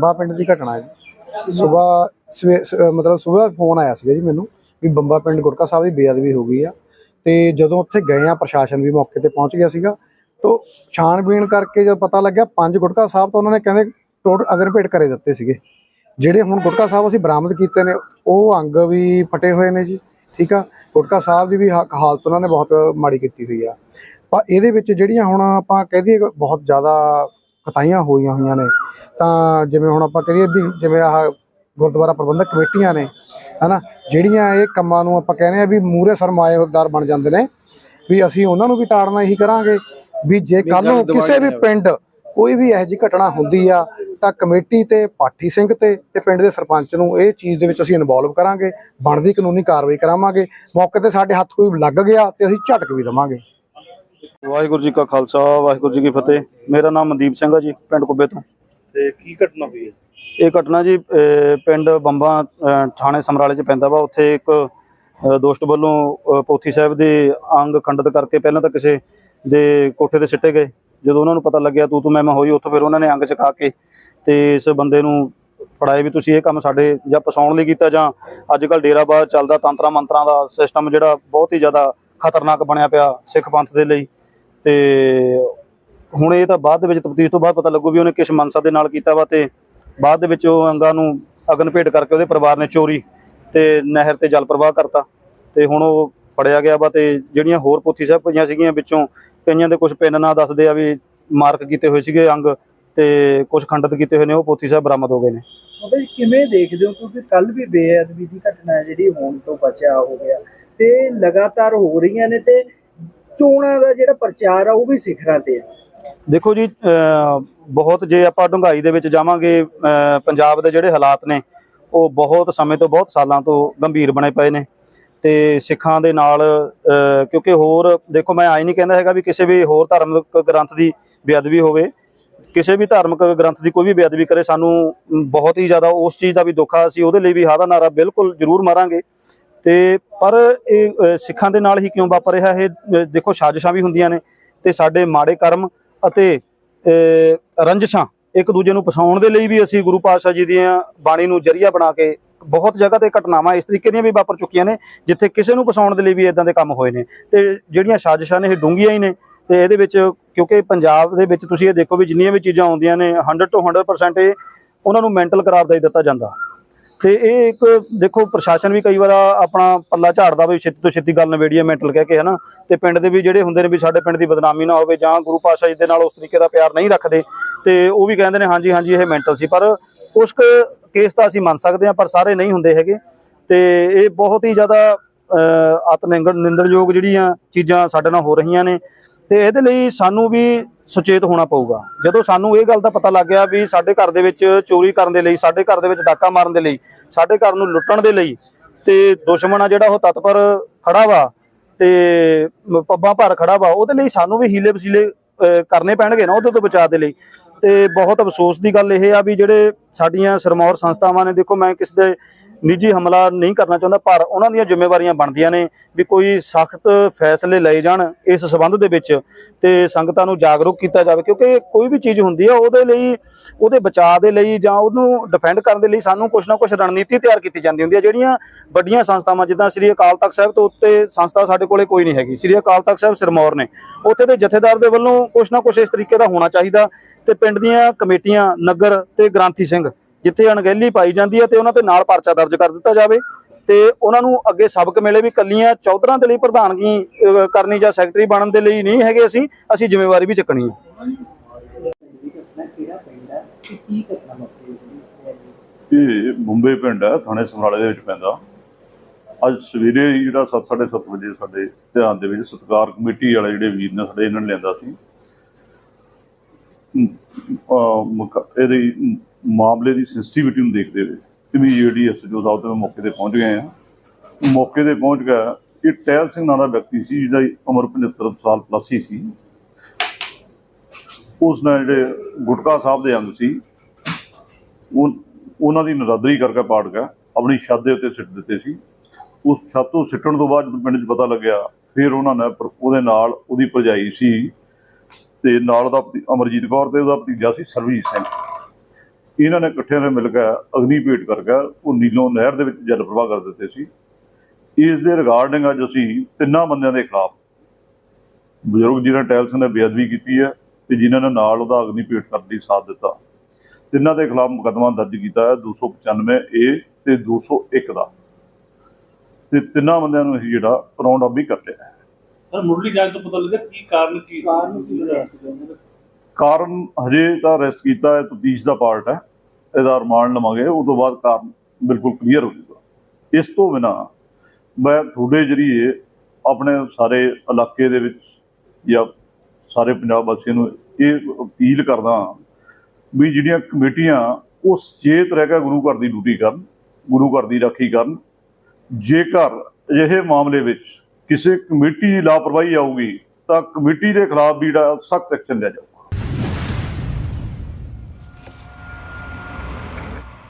ਬੰਬਾ ਪਿੰਡ ਦੀ ਘਟਨਾ ਹੈ ਜੀ। ਸਵੇਰ ਮਤਲਬ ਸਵੇਰ ਫੋਨ ਆਇਆ ਸੀਗਾ ਜੀ ਮੈਨੂੰ ਵੀ ਬੰਬਾ ਪਿੰਡ ਗੁਟਕਾ ਸਾਹਿਬ ਦੀ ਬੇਅਦਬੀ ਹੋ ਗਈ ਆ। ਤੇ ਜਦੋਂ ਉੱਥੇ ਗਏ ਆ, ਪ੍ਰਸ਼ਾਸਨ ਵੀ ਮੌਕੇ ਤੇ ਪਹੁੰਚ ਗਿਆ ਸੀਗਾ। ਤੋਂ ਛਾਣਬੀਣ ਕਰਕੇ ਜਦ ਪਤਾ ਲੱਗਿਆ, ਪੰਜ ਗੁਟਕਾ ਸਾਹਿਬ ਤਾਂ ਉਹਨਾਂ ਨੇ ਕਹਿੰਦੇ ਟੋਟ ਅਗਰ ਭੇਟ ਕਰੇ ਦਿੱਤੇ ਸੀਗੇ। ਜਿਹੜੇ ਹੁਣ ਗੁਟਕਾ ਸਾਹਿਬ ਅਸੀਂ ਬਰਾਮਦ ਕੀਤੇ ਨੇ, ਉਹ ਅੰਗ ਵੀ ਫਟੇ ਹੋਏ ਨੇ ਜੀ, ਠੀਕ ਆ? ਗੁਟਕਾ ਸਾਹਿਬ ਦੀ ਵੀ ਹਾਲਤ ਉਹਨਾਂ ਨੇ ਬਹੁਤ ਮਾੜੀ ਕੀਤੀ ਹੋਈ ਆ। ਪਰ ਇਹਦੇ ਵਿੱਚ ਜਿਹੜੀਆਂ ਹੁਣ ਆਪਾਂ ਕਹਿ ਦਈਏ ਬਹੁਤ ਜ਼ਿਆਦਾ ਕਤਾਈਆਂ ਹੋਈਆਂ ਹੋਈਆਂ ਨੇ ਤਾਂ ਜਿਵੇਂ ਹੁਣ ਆਪਾਂ ਕਹੀਏ ਵੀ ਜਿਵੇਂ ਆਹ ਗੁਰਦੁਆਰਾ ਪ੍ਰਬੰਧਕ ਕਮੇਟੀਆਂ ਨੇ ਹਨਾ ਜਿਹੜੀਆਂ ਇਹ ਕੰਮਾਂ ਨੂੰ ਆਪਾਂ ਕਹਿੰਦੇ ਆ ਵੀ ਮੂਰੇ ਸਰਮਾਏਦਾਰ ਬਣ ਜਾਂਦੇ ਨੇ ਵੀ ਅਸੀਂ ਉਹਨਾਂ ਨੂੰ ਵੀ ਤਾੜਨਾ ਇਹੀ ਕਰਾਂਗੇ ਵੀ ਜੇ ਕੱਲ ਨੂੰ ਕਿਸੇ ਵੀ ਪਿੰਡ ਕੋਈ ਵੀ ਇਹੋ ਜਿਹੀ ਘਟਨਾ ਹੁੰਦੀ ਆ ਤਾਂ ਕਮੇਟੀ ਤੇ ਪਾਠੀ ਸਿੰਘ ਤੇ ਤੇ ਪਿੰਡ ਦੇ ਸਰਪੰਚ ਨੂੰ ਇਹ ਚੀਜ਼ ਦੇ ਵਿੱਚ ਅਸੀਂ ਇਨਵੋਲਵ ਕਰਾਂਗੇ ਬਣਦੀ ਕਾਨੂੰਨੀ ਕਾਰਵਾਈ ਕਰਾਵਾਂਗੇ ਮੌਕੇ ਤੇ ਸਾਡੇ ਹੱਥ ਕੋਈ ਲੱਗ ਗਿਆ ਤੇ ਅਸੀਂ ਝਟਕ ਵੀ ਦਵਾਂਗੇ। ਵਾਹਿਗੁਰੂ ਜੀ ਕਾ ਖਾਲਸਾ ਵਾਹਿਗੁਰੂ ਜੀ ਕੀ ਫਤਿਹ। ਮੇਰਾ ਨਾਮ ਮਨਦੀਪ ਸਿੰਘ ਆ ਜੀ ਪਿੰਡ ਕੁੱਬੇ ਤੋਂ। ਤੇ ਕੀ ਘਟਨਾ ਹੋਈ ਹੈ? ਇਹ ਘਟਨਾ ਜੀ ਪਿੰਡ ਬੰਬਾ ਥਾਣੇ ਸਮਰਾਲੇ ਚ ਪੈਂਦਾ ਵਾ। ਉੱਥੇ ਇੱਕ ਦੋਸਤ ਵੱਲੋਂ ਪੋਥੀ ਸਾਹਿਬ ਦੇ ਅੰਗ ਖੰਡਿਤ ਕਰਕੇ ਪਹਿਲਾਂ ਤਾਂ ਕਿਸੇ ਦੇ ਕੋਠੇ ਤੇ ਸਿੱਟੇ ਗਏ। ਜਦੋਂ ਉਹਨਾਂ ਨੂੰ ਪਤਾ ਲੱਗਿਆ, ਤੂੰ ਤੂੰ ਮੈਂ ਮੈਂ ਹੋਈ, ਉੱਥੋਂ ਫਿਰ ਉਹਨਾਂ ਨੇ ਅੰਗ ਚਕਾ ਕੇ ਤੇ ਇਸ ਬੰਦੇ ਨੂੰ ਫੜਾਏ ਵੀ ਤੁਸੀਂ ਇਹ ਕੰਮ ਸਾਡੇ ਜਾਂ ਪਸਾਉਣ ਲਈ ਕੀਤਾ ਜਾਂ ਅੱਜ ਕੱਲ ਡੇਰਾਬਾਦ ਚੱਲਦਾ, ਤੰਤਰਾਂ ਮੰਤਰਾਂ ਦਾ ਸਿਸਟਮ ਜਿਹੜਾ ਬਹੁਤ ਹੀ ਜ਼ਿਆਦਾ ਖਤਰਨਾਕ ਬਣਿਆ ਪਿਆ ਸਿੱਖ ਪੰਥ ਦੇ ਲਈ। ਤੇ ਹੁਣ ਇਹ ਤਾਂ ਬਾਅਦ ਦੇ ਵਿੱਚ ਤਫਤੀਸ਼ ਤੋਂ ਬਾਅਦ ਪਤਾ ਲੱਗੂ ਵੀ ਉਹਨੇ ਕਿਸ ਮਨਸਾ ਦੇ ਨਾਲ ਕੀਤਾ ਵਾ ਤੇ ਬਾਅਦ ਦੇ ਵਿੱਚ ਉਹ ਅੰਗਾਂ ਨੂੰ ਅਗਨ ਭੇਟ ਕਰਕੇ ਉਹਦੇ ਪਰਿਵਾਰ ਨੇ ਚੋਰੀ ਤੇ ਨਹਿਰ ਤੇ ਜਲ ਪ੍ਰਵਾਹ ਕਰਤਾ ਤੇ ਹੁਣ ਉਹ ਫੜਿਆ ਗਿਆ ਵਾ ਤੇ ਜਿਹੜੀਆਂ ਹੋਰ ਪੋਥੀ ਸਾਹਿਬ ਪਈਆਂ ਸੀਗੀਆਂ ਵਿੱਚੋਂ ਕਈਆਂ ਦੇ ਕੁਝ ਪਿੰਨ ਨਾਂ ਦੱਸਦੇ ਆ ਵੀ ਮਾਰਕ ਕੀਤੇ ਹੋਏ ਸੀਗੇ ਅੰਗ ਤੇ ਕੁਝ ਖੰਡਿਤ ਕੀਤੇ ਹੋਏ ਨੇ, ਉਹ ਪੋਥੀ ਸਾਹਿਬ ਬਰਾਮਦ ਹੋ ਗਏ ਨੇ। ਬਾਬਾ ਕਿਵੇਂ ਦੇਖਦੇ ਹੋ? ਕਿਉਂਕਿ ਕੱਲ ਵੀ ਬੇਅਦਬੀ ਦੀ ਘਟਨਾ ਜਿਹੜੀ ਹੋਣ ਤੋਂ ਬਚਿਆ ਹੋ ਗਿਆ ਤੇ ਲਗਾਤਾਰ ਹੋ ਰਹੀਆਂ ਨੇ ਤੇ ਚੋਣਾਂ ਦਾ ਜਿਹੜਾ ਪ੍ਰਚਾਰ ਆ, ਉਹ ਵੀ ਸਿਖਰਾਂ ਤੇ ਆ। ਦੇਖੋ ਜੀ, ਅਹ, ਬਹੁਤ ਜੇ ਆਪਾਂ ਡੂੰਘਾਈ ਦੇ ਵਿੱਚ ਜਾਵਾਂਗੇ, ਅਹ, ਪੰਜਾਬ ਦੇ ਜਿਹੜੇ ਹਾਲਾਤ ਨੇ, ਉਹ ਬਹੁਤ ਸਮੇਂ ਤੋਂ, ਬਹੁਤ ਸਾਲਾਂ ਤੋਂ ਗੰਭੀਰ ਬਣੇ ਪਏ ਨੇ। ਤੇ ਸਿੱਖਾਂ ਦੇ ਨਾਲ ਕਿਉਂਕਿ ਹੋਰ, ਦੇਖੋ ਮੈਂ ਆਈ ਨਹੀਂ ਕਹਿੰਦਾ ਹੈਗਾ ਵੀ ਕਿਸੇ ਵੀ ਹੋਰ ਧਾਰਮਿਕ ਗ੍ਰੰਥ ਦੀ ਬੇਅਦਬੀ ਹੋਵੇ। ਕਿਸੇ ਵੀ ਧਾਰਮਿਕ ਗ੍ਰੰਥ ਦੀ ਕੋਈ ਵੀ ਬੇਅਦਬੀ ਕਰੇ, ਸਾਨੂੰ ਬਹੁਤ ਹੀ ਜ਼ਿਆਦਾ ਉਸ ਚੀਜ਼ ਦਾ ਵੀ ਦੁੱਖ ਆ, ਅਸੀਂ ਉਹਦੇ ਲਈ ਵੀ ਹਾਂ ਨਾਰਾ ਬਿਲਕੁਲ ਜ਼ਰੂਰ ਮਾਰਾਂਗੇ। ਤੇ ਪਰ ਇਹ ਸਿੱਖਾਂ ਦੇ ਨਾਲ ਹੀ ਕਿਉਂ ਵਾਪਰ ਰਿਹਾ ਇਹ ਦੇਖੋ ਸਾਜ਼ਿਸ਼ਾਂ ਵੀ ਹੁੰਦੀਆਂ ਨੇ। ਤੇ ਸਾਡੇ ਮਾੜੇ ਕਰਮ ਅਤੇ ਰੰਜਸ਼ਾਂ ਇੱਕ ਦੂਜੇ ਨੂੰ ਫਸਾਉਣ ਦੇ ਲਈ ਵੀ ਅਸੀਂ ਗੁਰੂ ਪਾਤਸ਼ਾਹ ਜੀ ਦੀਆਂ ਬਾਣੀ ਨੂੰ ਜਰੀਆ ਬਣਾ ਕੇ ਬਹੁਤ ਜਗ੍ਹਾ ਤੇ ਘਟਨਾਵਾਂ ਇਸ ਤਰੀਕੇ ਦੀਆਂ ਵੀ ਵਾਪਰ ਚੁੱਕੀਆਂ ਨੇ, ਜਿੱਥੇ ਕਿਸੇ ਨੂੰ ਪਸਾਉਣ ਦੇ ਲਈ ਵੀ ਇਦਾਂ ਦੇ ਕੰਮ ਹੋਏ ਨੇ। ਤੇ ਜਿਹੜੀਆਂ ਸਾਜ਼ਿਸ਼ਾਂ ਨੇ, ਇਹ ਡੂੰਘੀਆਂ ਹੀ ਨੇ। ਤੇ ਇਹਦੇ ਵਿੱਚ ਕਿਉਂਕਿ ਪੰਜਾਬ ਦੇ ਵਿੱਚ ਤੁਸੀਂ ਇਹ ਦੇਖੋ ਵੀ ਜਿੰਨੀਆਂ ਵੀ ਚੀਜ਼ਾਂ ਆਉਂਦੀਆਂ ਨੇ 100 ਤੋਂ 100% ਇਹ ਉਹਨਾਂ ਨੂੰ ਮੈਂਟਲ ਕਰਾਰ ਦਾ ਹੀ ਦਿੱਤਾ ਜਾਂਦਾ। ਤੇ ਇਹ ਇੱਕ ਦੇਖੋ ਪ੍ਰਸ਼ਾਸਨ ਵੀ ਕਈ ਵਾਰ ਆਪਣਾ ਪੱਲਾ ਝਾੜਦਾ ਵੀ ਛੇਤੀ ਤੋਂ ਛੇਤੀ ਗੱਲ ਨਵੇੜੀਏ ਮੈਂਟਲ ਕਹਿ ਕੇ ਹਨਾ। ਤੇ ਪਿੰਡ ਦੇ ਵੀ ਜਿਹੜੇ ਹੁੰਦੇ ਨੇ ਵੀ ਸਾਡੇ ਪਿੰਡ ਦੀ ਬਦਨਾਮੀ ਨਾ ਹੋਵੇ ਜਾਂ ਗੁਰੂ ਪਾਤਸ਼ਾਹ ਜੀ ਦੇ ਨਾਲ ਉਸ ਤਰੀਕੇ ਦਾ ਪਿਆਰ ਨਹੀਂ ਰੱਖਦੇ ਤੇ ਉਹ ਵੀ ਕਹਿੰਦੇ ਨੇ ਹਾਂਜੀ ਹਾਂਜੀ ਇਹ ਮੈਂਟਲ ਸੀ। ਪਰ ਕੁਝ ਕੇਸ ਤਾਂ ਅਸੀਂ ਮੰਨ ਸਕਦੇ ਹਾਂ ਪਰ ਸਾਰੇ ਨਹੀਂ ਹੁੰਦੇ ਹੈਗੇ। ਤੇ ਇਹ ਬਹੁਤ ਹੀ ਜ਼ਿਆਦਾ ਅਹ, ਅਤ ਨਿੰਦਣਯੋਗ ਜਿਹੜੀਆਂ ਚੀਜ਼ਾਂ ਸਾਡੇ ਨਾਲ ਹੋ ਰਹੀਆਂ ਨੇ। ਤੇ ਇਹਦੇ ਲਈ ਸਾਨੂੰ ਵੀ ਸੁਚੇਤ ਹੋਣਾ ਪਊਗਾ। ਜਦੋਂ ਸਾਨੂੰ ਇਹ ਗੱਲ ਦਾ ਪਤਾ ਲੱਗ ਗਿਆ ਵੀ ਸਾਡੇ ਘਰ ਦੇ ਵਿੱਚ ਚੋਰੀ ਕਰਨ ਦੇ ਲਈ, ਸਾਡੇ ਘਰ ਦੇ ਵਿੱਚ ਡਾਕਾ ਮਾਰਨ ਦੇ ਲਈ, ਸਾਡੇ ਘਰ ਨੂੰ ਲੁੱਟਣ ਦੇ ਲਈ ਤੇ ਦੁਸ਼ਮਣ ਆ ਜਿਹੜਾ ਉਹ ਤਤਪਰ ਖੜਾ ਵਾ ਤੇ ਪੱਬਾਂ ਭਰ ਖੜਾ ਵਾ, ਉਹਦੇ ਲਈ ਸਾਨੂੰ ਵੀ ਹੀਲੇ ਵਸੀਲੇ ਕਰਨੇ ਪੈਣਗੇ ਨਾ ਉਹਦੇ ਤੋਂ ਬਚਾਅ ਦੇ ਲਈ। ਤੇ ਬਹੁਤ ਅਫਸੋਸ ਦੀ ਗੱਲ ਇਹ ਆ ਵੀ ਜਿਹੜੇ ਸਾਡੀਆਂ ਸਰਮੌਰ ਸੰਸਥਾਵਾਂ ਨੇ, ਦੇਖੋ ਮੈਂ ਕਿਸੇ ਦੇ ਨਿੱਜੀ ਹਮਲਾ ਨਹੀਂ ਕਰਨਾ ਚਾਹੁੰਦਾ, ਪਰ ਉਹਨਾਂ ਦੀਆਂ ਜ਼ਿੰਮੇਵਾਰੀਆਂ ਬਣਦੀਆਂ ਨੇ ਵੀ ਕੋਈ ਸਖਤ ਫੈਸਲੇ ਲਏ ਜਾਣ ਇਸ ਸਬੰਧ ਦੇ ਵਿੱਚ ਤੇ ਸੰਗਤਾਂ ਨੂੰ ਜਾਗਰੂਕ ਕੀਤਾ ਜਾਵੇ, ਕਿਉਂਕਿ ਕੋਈ ਵੀ ਚੀਜ਼ ਹੁੰਦੀ ਆ, ਉਹਦੇ ਲਈ, ਉਹਦੇ ਬਚਾਅ ਦੇ ਲਈ ਜਾਂ ਉਹਨੂੰ ਡਿਫੈਂਡ ਕਰਨ ਦੇ ਲਈ ਸਾਨੂੰ ਕੁਝ ਨਾ ਕੁਝ ਰਣਨੀਤੀ ਤਿਆਰ ਕੀਤੀ ਜਾਂਦੀ ਹੁੰਦੀ ਹੈ ਜਿਹੜੀਆਂ ਵੱਡੀਆਂ ਸੰਸਥਾਵਾਂ, ਜਿੱਦਾਂ ਸ੍ਰੀ ਅਕਾਲ ਤਖਤ ਸਾਹਿਬ ਤੋਂ ਉੱਤੇ ਸੰਸਥਾ ਸਾਡੇ ਕੋਲੇ ਕੋਈ ਨਹੀਂ ਹੈਗੀ। ਸ੍ਰੀ ਅਕਾਲ ਤਖਤ ਸਾਹਿਬ ਸਿਰਮੌਰ ਨੇ। ਉੱਥੇ ਦੇ ਜਥੇਦਾਰ ਦੇ ਵੱਲੋਂ ਕੁਝ ਨਾ ਕੁਝ ਇਸ ਤਰੀਕੇ ਦਾ ਹੋਣਾ ਚਾਹੀਦਾ ਤੇ ਪਿੰਡ ਦੀਆਂ ਕਮੇਟੀਆਂ ਨਗਰ ਤੇ ਗ੍ਰਾਂਥੀ ਸਿੰਘ ਜਿੱਥੇ ਅਣਗਹਿਲੀ ਪਾਈ ਜਾਂਦੀ ਹੈ ਤੇ ਉਹਨਾਂ ਤੇ ਨਾਲ ਪਰਚਾ ਦਰਜ ਕਰ ਦਿੱਤਾ ਜਾਵੇ ਤੇ ਉਹਨਾਂ ਨੂੰ ਅੱਗੇ ਸਬਕ ਮਿਲੇ ਵੀ ਕੱਲੀਆਂ ਚੌਧਰਾਂ ਦੇ ਲਈ ਪ੍ਰਧਾਨਗੀ ਕਰਨੀ ਜਾਂ ਸੈਕਟਰੀ ਬਣਨ ਦੇ ਲਈ ਨਹੀਂ ਹੈਗੇ ਅਸੀਂ ਅਸੀਂ ਜ਼ਿੰਮੇਵਾਰੀ ਵੀ ਚੱਕਣੀ ਹੈ। ਇਹ ਮੁੰਬਈ ਪਿੰਡ ਹੈ, ਥਾਣੇ ਸਮਰਾਲੇ ਦੇ ਵਿੱਚ ਪੈਂਦਾ। ਅੱਜ ਸਵੇਰੇ ਹੀ ਜਿਹੜਾ 7:30 ਵਜੇ ਸਾਡੇ ਧਿਆਨ ਦੇ ਵਿੱਚ ਸਤਕਾਰ ਕਮੇਟੀ ਵਾਲੇ ਜਿਹੜੇ ਵੀਰ ਨੇ ਸਾਡੇ, ਇਹਨਾਂ ਨੇ ਲਿਆਂਦਾ ਸੀ। ਇਹਦੀ ਮਾਮਲੇ ਦੀ ਸੈਂਸਿਟੀਵਿਟੀ ਨੂੰ ਦੇਖਦੇ ਹੋਏ ਇਮੀਡੀਏਟਲੀ ਐਸਡੀਓ ਸਾਹਿਬ ਤੇ ਮੌਕੇ ਤੇ ਪਹੁੰਚ ਗਏ ਆ ਮੌਕੇ ਤੇ ਪਹੁੰਚ ਗਿਆ, ਇਹ ਟਹਿਲ ਸਿੰਘ ਨਾਂ ਦਾ ਵਿਅਕਤੀ ਸੀ ਜਿਹਦਾ ਉਮਰ 75 ਸਾਲ ਪਲੱਸ ਹੀ ਸੀ। ਉਸ ਨਾਲ ਜਿਹੜੇ ਗੁਟਕਾ ਸਾਹਿਬ ਦੇ ਅੰਗ ਸੀ, ਉਹ ਉਹਨਾਂ ਦੀ ਨਰਾਦਰੀ ਕਰਕੇ ਪਾੜ ਗਿਆ, ਆਪਣੀ ਛੱਤ ਦੇ ਉੱਤੇ ਸਿੱਟ ਦਿੱਤੇ ਸੀ। ਉਸ ਛੱਤ ਤੋਂ ਸਿੱਟਣ ਤੋਂ ਬਾਅਦ ਜਦੋਂ ਪਿੰਡ 'ਚ ਪਤਾ ਲੱਗਿਆ, ਫਿਰ ਉਹਨਾਂ ਨੇ ਉਹਦੇ ਨਾਲ ਉਹਦੀ ਭਰਜਾਈ ਸੀ ਤੇ ਨਾਲ ਦਾ ਅਮਰਜੀਤ ਕੌਰ ਤੇ ਉਹਦਾ ਭਤੀਜਾ ਸੀ ਸਰਬਜੀਤ ਸਿੰਘ। ਇਹਨਾਂ ਨੇ ਇਕੱਠਿਆਂ ਨੇ ਮਿਲ ਕੇ ਅਗਨੀ ਭੇਟ ਕਰਕੇ ਉਹ ਨੀਲੋਂ ਨਹਿਰ ਦੇ ਵਿੱਚ ਜਲ ਪ੍ਰਵਾਹ ਕਰ ਦਿੱਤੇ ਸੀ ਇਸ ਦੇ ਰਿਗਾਰਡਿੰਗ ਅੱਜ ਅਸੀਂ ਤਿੰਨਾਂ ਬੰਦਿਆਂ ਦੇ ਖਿਲਾਫ ਬਜ਼ੁਰਗ ਜਿਨ੍ਹਾਂ ਟੈਲਸ ਨੇ ਬੇਅਦਬੀ ਕੀਤੀ ਹੈ ਤੇ ਜਿਨ੍ਹਾਂ ਨੇ ਨਾਲ ਉਹਦਾ ਅਗਨੀ ਭੇਟ ਕਰਨ ਦੀ ਸਾਥ ਦਿੱਤਾ ਤਿੰਨਾਂ ਦੇ ਖਿਲਾਫ ਮੁਕੱਦਮਾ ਦਰਜ ਕੀਤਾ ਹੈ 295 ਏ ਤੇ 201 ਦਾ ਤੇ ਤਿੰਨਾਂ ਬੰਦਿਆਂ ਨੂੰ ਅਸੀਂ ਜਿਹੜਾ ਰਾਉਂਡ ਅਪ ਵੀ ਕਰ ਲਿਆ ਹੈ। ਸਰ ਮੁੱਢਲੀ ਜਾਂਚ ਤੋਂ ਪਤਾ ਲੱਗਾ ਕੀ ਕਾਰਨ ਕੀ ਸੀ? ਕਾਰਨ ਕੀ ਹੋਇਆ ਸੀ? ਕਾਰਨ ਹਜੇ ਤਾਂ ਅਰੈਸਟ ਕੀਤਾ ਹੈ ਤਫਤੀਸ਼ ਦਾ ਪਾਰਟ ਹੈ ਇਹਦਾ ਰਿਮਾਂਡ ਲਵਾਂਗੇ ਉਸ ਤੋਂ ਬਾਅਦ ਕਾਰਨ ਬਿਲਕੁਲ ਕਲੀਅਰ ਹੋ ਜਾਊਗਾ। ਇਸ ਤੋਂ ਬਿਨਾ ਮੈਂ ਤੁਹਾਡੇ ਜਰੀਏ ਆਪਣੇ ਸਾਰੇ ਇਲਾਕੇ ਦੇ ਵਿੱਚ ਜਾਂ ਸਾਰੇ ਪੰਜਾਬ ਵਾਸੀਆਂ ਨੂੰ ਇਹ ਅਪੀਲ ਕਰਦਾ ਵੀ ਜਿਹੜੀਆਂ ਕਮੇਟੀਆਂ ਉਹ ਸੁਚੇਤ ਰਹਿ ਕੇ ਗੁਰੂ ਘਰ ਦੀ ਡਿਊਟੀ ਕਰਨ, ਗੁਰੂ ਘਰ ਦੀ ਰਾਖੀ ਕਰਨ। ਜੇਕਰ ਅਜਿਹੇ ਮਾਮਲੇ ਵਿੱਚ ਕਿਸੇ ਕਮੇਟੀ ਦੀ ਲਾਪਰਵਾਹੀ ਆਊਗੀ ਤਾਂ ਕਮੇਟੀ ਦੇ ਖਿਲਾਫ ਵੀ ਜਿਹੜਾ ਸਖਤ ਐਕਸ਼ਨ ਲਿਆ ਜਾਊ।